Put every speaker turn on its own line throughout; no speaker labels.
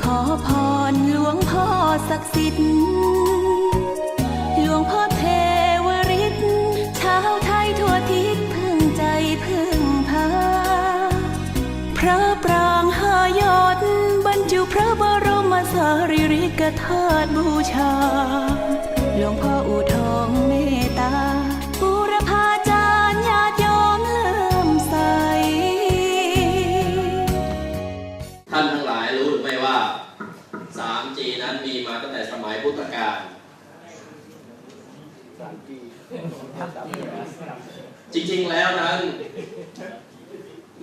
ขอพรหลวงพ่อศักดิ์สิทธิ์หลวงพ่อเทวริษชาวไทยทั่วทิศพึ่งใจพึ่งพาพระปรางห้ายอดบรรจุพระบรมสารีริกธาตุบูชา หลวงพ่ออู่ทองเม
3G นั้นมีมาตั้งแต่สมัยพุทธกาลจริงๆแล้วนั้น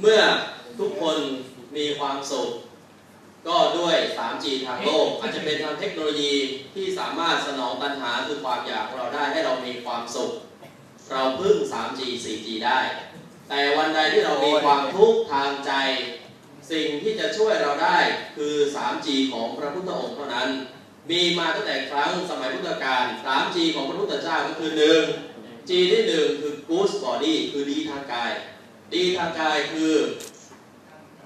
เมื่อทุกคนมีความสุข ก็ด้วย 3G ทางโลก อาจจะเป็นทางเทคโนโลยีที่สามารถสนองตัณหาคือความอยากของเราได้ให้เรามีความสุข เราพึ่ง 3G 4G ได้ แต่วันใดที่เรามีความทุกข์ทางใจ สิ่งที่จะช่วยเราได้คือ 3G ของพระพุทธองค์เท่านั้น มีมาตั้งแต่ครั้งสมัยพุทธกาล 3G ของพระพุทธเจ้าก็คือ 1 G ที่ 1 คือ good body คือดีทางกาย ดีทางกายคือ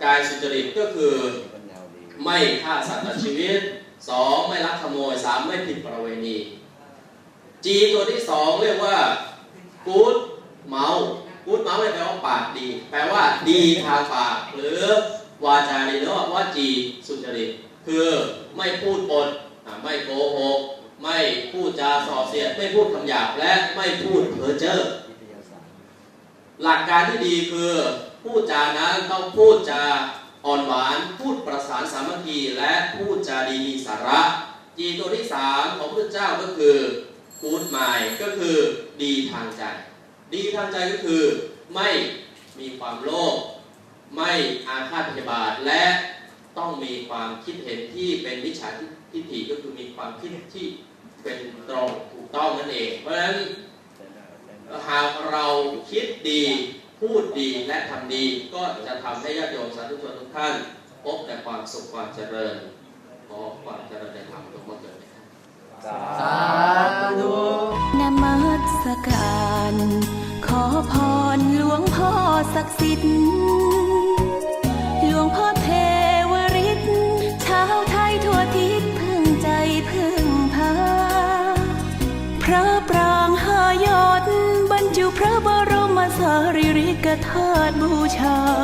กายสุจริตก็คือไม่ฆ่าสัตว์ตัดชีวิต 2 ไม่ลักขโมย 3 ไม่ผิดประเวณี G ตัวที่ 2 เรียกว่า good เมา good เมาเนี่ยแปลว่าปากดี แปลว่าดีทางปากหรือ วาจาดีหรือว่าว่า G สุจริตคือไม่พูดปดไม่โกหกไม่พูดจาส่อเสียดไม่พูดคำหยาบและไม่พูดเพ้อเจ้อหลักการที่ดีคือพูดจานั้นต้องพูดจาอ่อนหวานพูดประสานสามัคคีและพูดจาดีมีสาระ จีตัวที่สามของพระเจ้าก็คือกูดไมก็คือดีทางใจ ดีทางใจก็คือไม่มีความโลภ ไม่อาฆาตพยาบาท และต้องมีความคิดเห็นที่เป็นวิชาทิฏฐิก็คือมีความคิดที่เป็นตรงถูกต้องนั่นเอง เพราะฉะนั้นหากเราคิดดีพูดดีและทำดีก็จะทำให้ญาติโยมสาธุชนทุกท่าน พบแต่ความสุขความเจริญขอความเจริญในธรรมจงมาเกิดในท่าน
สาธุ
นมัสการ ขอพรหลวงพ่อศักดิ์สิทธิ์ ปรางหายอด บรรจุพระบรมสารีริกธาตุบูชาหลวงพ่ออูทองเมตตา